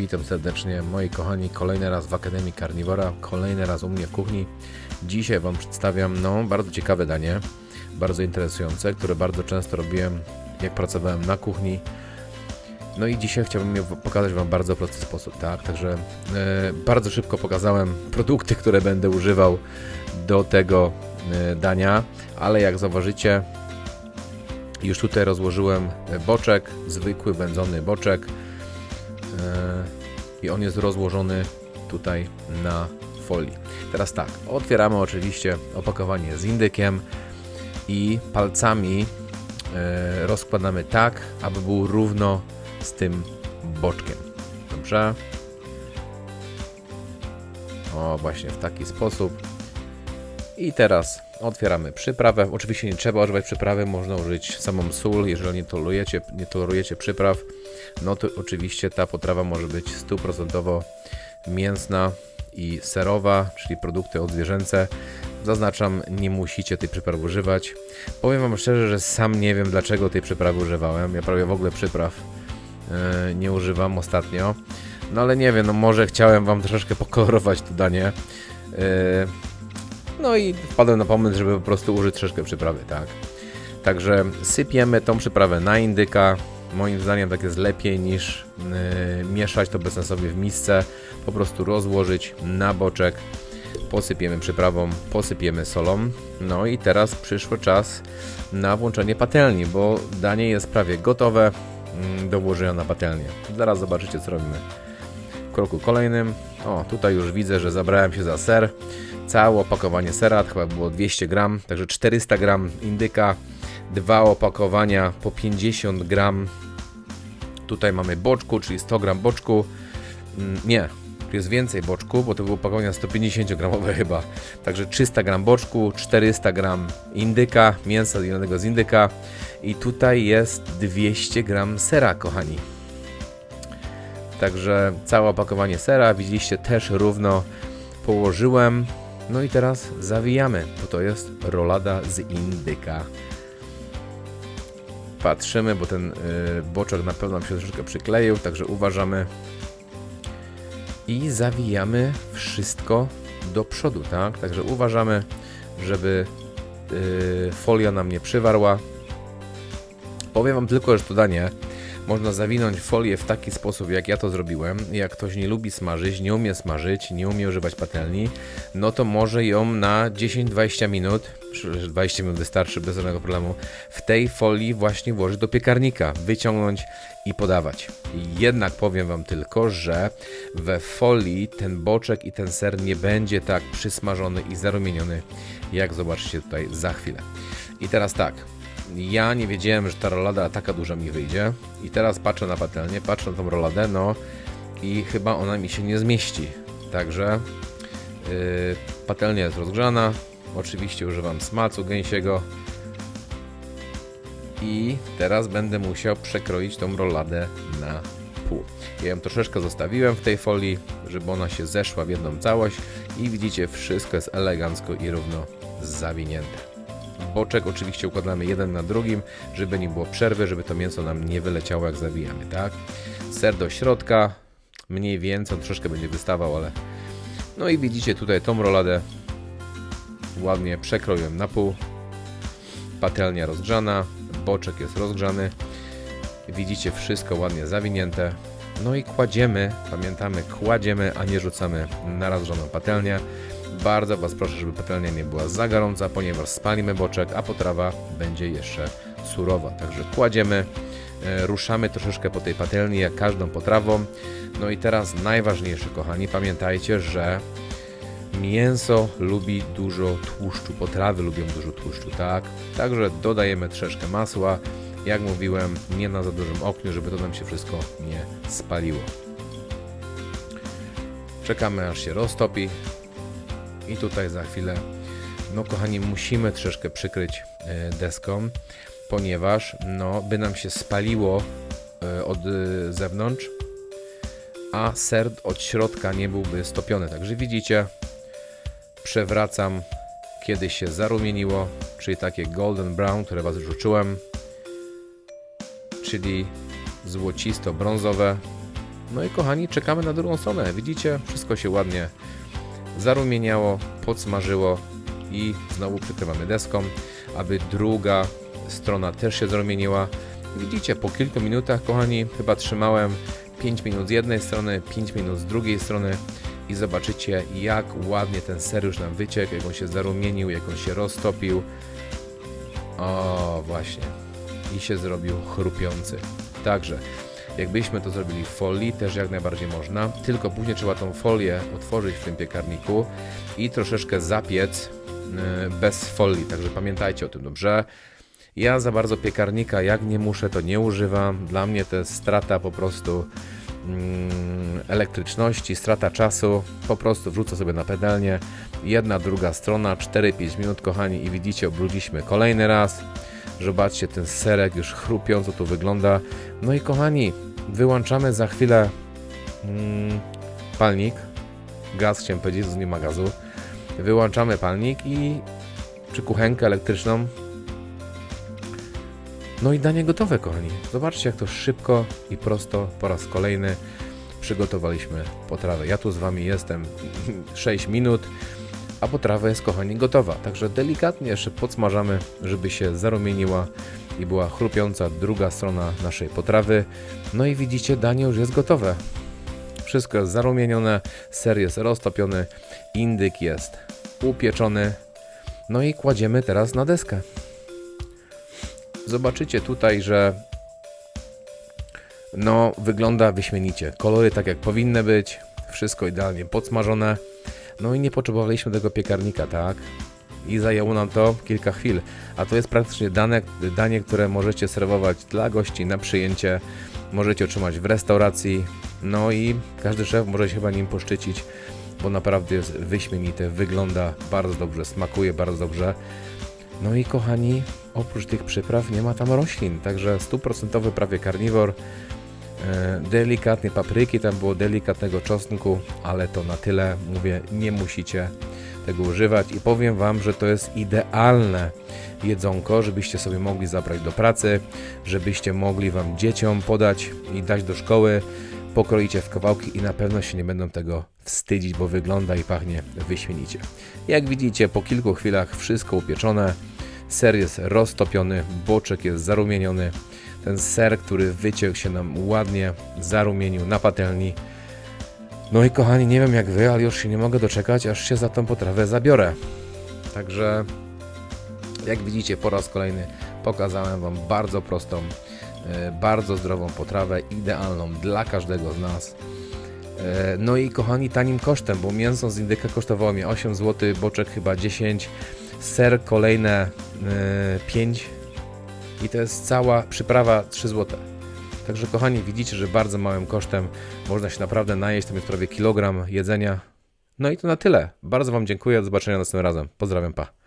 witam serdecznie moi kochani, kolejny raz w Akademii Carnivora, kolejny raz u mnie w kuchni. Dzisiaj Wam przedstawiam no, bardzo ciekawe danie, bardzo interesujące, które bardzo często robiłem jak pracowałem na kuchni. No i dzisiaj chciałbym je pokazać Wam w bardzo prosty sposób, tak? Także e, bardzo szybko pokazałem produkty, które będę używał do tego e, dania, ale jak zauważycie, już tutaj rozłożyłem boczek, zwykły wędzony boczek i on jest rozłożony tutaj na folii. Teraz tak, otwieramy oczywiście opakowanie z indykiem i palcami e, rozkładamy tak, aby był równo z tym boczkiem. Dobrze? O, właśnie w taki sposób. I teraz otwieramy przyprawę. Oczywiście nie trzeba używać przyprawy, można użyć samą sól. Jeżeli nie tolerujecie, nie tolerujecie przypraw, no to oczywiście ta potrawa może być stuprocentowo mięsna i serowa, czyli produkty odzwierzęce. Zaznaczam, nie musicie tej przyprawy używać. Powiem Wam szczerze, że sam nie wiem dlaczego tej przyprawy używałem. Ja prawie w ogóle przypraw e, nie używam ostatnio. No ale nie wiem, no może chciałem Wam troszeczkę pokolorować to danie. E, no i wpadłem na pomysł, żeby po prostu użyć troszeczkę przyprawy, tak. Także sypiemy tą przyprawę na indyka. Moim zdaniem tak jest lepiej niż yy, mieszać to bezsensownie w misce. Po prostu rozłożyć na boczek. Posypiemy przyprawą, posypiemy solą. No i teraz przyszły czas na włączenie patelni, bo danie jest prawie gotowe mm, do włożenia na patelnię. Zaraz zobaczycie co robimy. W kroku kolejnym, o tutaj już widzę, że zabrałem się za ser. Całe opakowanie sera, chyba było 200 gram, także 400 gram indyka, dwa opakowania po 50 gram. Tutaj mamy boczku, czyli 100 gram boczku. Mm, Nie, jest więcej boczku, bo to były opakowania 150 gramowe chyba. Także 300 gram boczku, 400 gram indyka, mięsa zjedzonego z indyka i tutaj jest 200 gram sera, kochani. Także całe opakowanie sera, widzieliście też równo położyłem. No i teraz zawijamy, bo to jest rolada z indyka. Patrzymy, bo ten y, boczek na pewno nam się troszeczkę przykleił, także uważamy. I zawijamy wszystko do przodu, tak? Także uważamy, żeby y, folia nam nie przywarła. Powiem Wam tylko, że to danie można zawinąć folię w taki sposób, jak ja to zrobiłem. Jak ktoś nie lubi smażyć, nie umie smażyć, nie umie używać patelni, no to może ją na 10-20 minut, czy 20 minut wystarczy bez żadnego problemu, w tej folii właśnie włożyć do piekarnika, wyciągnąć i podawać. Jednak powiem Wam tylko, że we folii ten boczek i ten ser nie będzie tak przysmażony i zarumieniony, jak zobaczycie tutaj za chwilę. I teraz tak, ja nie wiedziałem, że ta rolada taka duża mi wyjdzie. I teraz patrzę na patelnię, patrzę na tą roladę, no i chyba ona mi się nie zmieści. Także yy, patelnia jest rozgrzana. Oczywiście używam smacu gęsiego. I teraz będę musiał przekroić tą roladę na pół. Ja ją troszeczkę zostawiłem w tej folii, żeby ona się zeszła w jedną całość. I widzicie, wszystko jest elegancko i równo zawinięte. Boczek oczywiście układamy jeden na drugim, żeby nie było przerwy, żeby to mięso nam nie wyleciało jak zawijamy, tak? Ser do środka, mniej więcej, on troszeczkę będzie wystawał, ale... No i widzicie tutaj tą roladę ładnie przekroiłem na pół. Patelnia rozgrzana, boczek jest rozgrzany. Widzicie wszystko ładnie zawinięte. No i kładziemy, pamiętamy, kładziemy, a nie rzucamy na rozgrzaną patelnię. Bardzo Was proszę, żeby patelnia nie była za gorąca, ponieważ spalimy boczek, a potrawa będzie jeszcze surowa. Także kładziemy, e, ruszamy troszeczkę po tej patelni, jak każdą potrawą. No i teraz najważniejsze, kochani, pamiętajcie, że mięso lubi dużo tłuszczu, potrawy lubią dużo tłuszczu, tak? Także dodajemy troszeczkę masła, jak mówiłem, nie na za dużym ogniu, żeby to nam się wszystko nie spaliło. Czekamy aż się roztopi, i tutaj za chwilę, no kochani, musimy troszeczkę przykryć e, deską, ponieważ no, by nam się spaliło e, od e, zewnątrz, a ser od środka nie byłby stopiony. Także widzicie, przewracam, kiedy się zarumieniło, czyli takie golden brown, które Was już uczyłem, czyli złocisto-brązowe. No i kochani, czekamy na drugą stronę. Widzicie, wszystko się ładnie zarumieniało, podsmażyło i znowu przykrywamy deską, aby druga strona też się zarumieniła. Widzicie, po kilku minutach, kochani, chyba trzymałem 5 minut z jednej strony, 5 minut z drugiej strony i zobaczycie, jak ładnie ten ser już nam wyciekł, jak on się zarumienił, jak on się roztopił. O, właśnie. I się zrobił chrupiący. Także, jakbyśmy to zrobili w folii, też jak najbardziej można, tylko później trzeba tą folię otworzyć w tym piekarniku i troszeczkę zapiec yy, bez folii. Także pamiętajcie o tym dobrze. Ja za bardzo piekarnika, jak nie muszę, to nie używam. Dla mnie to jest strata po prostu mm, elektryczności, strata czasu. Po prostu wrzucę sobie na pedalnię. Jedna, druga strona, 4-5 minut, kochani, i widzicie, obrudziliśmy kolejny raz. Zobaczcie, ten serek już chrupiąco tu wygląda. No i kochani, wyłączamy za chwilę mm, palnik. Gaz chciałem powiedzieć, nie ma gazu. Wyłączamy palnik i czy kuchenkę elektryczną no i danie gotowe, kochani. Zobaczcie, jak to szybko i prosto po raz kolejny przygotowaliśmy potrawę. Ja tu z Wami jestem 6 minut, a potrawa jest, kochani, gotowa. Także delikatnie jeszcze podsmażamy, żeby się zarumieniła i była chrupiąca druga strona naszej potrawy. No i widzicie, danie już jest gotowe. Wszystko jest zarumienione, ser jest roztopiony, indyk jest upieczony. No i kładziemy teraz na deskę zobaczycie tutaj, że no wygląda wyśmienicie. Kolory tak jak powinny być, wszystko idealnie podsmażone. No i nie potrzebowaliśmy tego piekarnika, tak? I zajęło nam to kilka chwil. A to jest praktycznie dane, danie, które możecie serwować dla gości na przyjęcie. Możecie otrzymać w restauracji. No i każdy szef może się chyba nim poszczycić, bo naprawdę jest wyśmienite, wygląda bardzo dobrze, smakuje bardzo dobrze. No i kochani, oprócz tych przypraw nie ma tam roślin, także stuprocentowy prawie karniwor. E, delikatnie papryki, tam było delikatnego czosnku, ale to na tyle, mówię, nie musicie tego używać i powiem Wam, że to jest idealne jedzonko, żebyście sobie mogli zabrać do pracy, żebyście mogli Wam dzieciom podać i dać do szkoły, pokroicie w kawałki i na pewno się nie będą tego wstydzić, bo wygląda i pachnie wyśmienicie. Jak widzicie, po kilku chwilach wszystko upieczone, ser jest roztopiony, boczek jest zarumieniony, ten ser, który wyciekł się nam ładnie, zarumienił na patelni. No i kochani, nie wiem jak wy, ale już się nie mogę doczekać, aż się za tą potrawę zabiorę. Także, jak widzicie, po raz kolejny pokazałem Wam bardzo prostą, e, bardzo zdrową potrawę, idealną dla każdego z nas. E, No i kochani, tanim kosztem, bo mięso z indyka kosztowało mnie 8 zł, boczek chyba 10, ser kolejne e, 5 i to jest cała przyprawa 3 zł. Także kochani, widzicie, że bardzo małym kosztem można się naprawdę najeść, to jest prawie kilogram jedzenia. No i to na tyle. Bardzo Wam dziękuję, do zobaczenia następnym razem. Pozdrawiam, pa.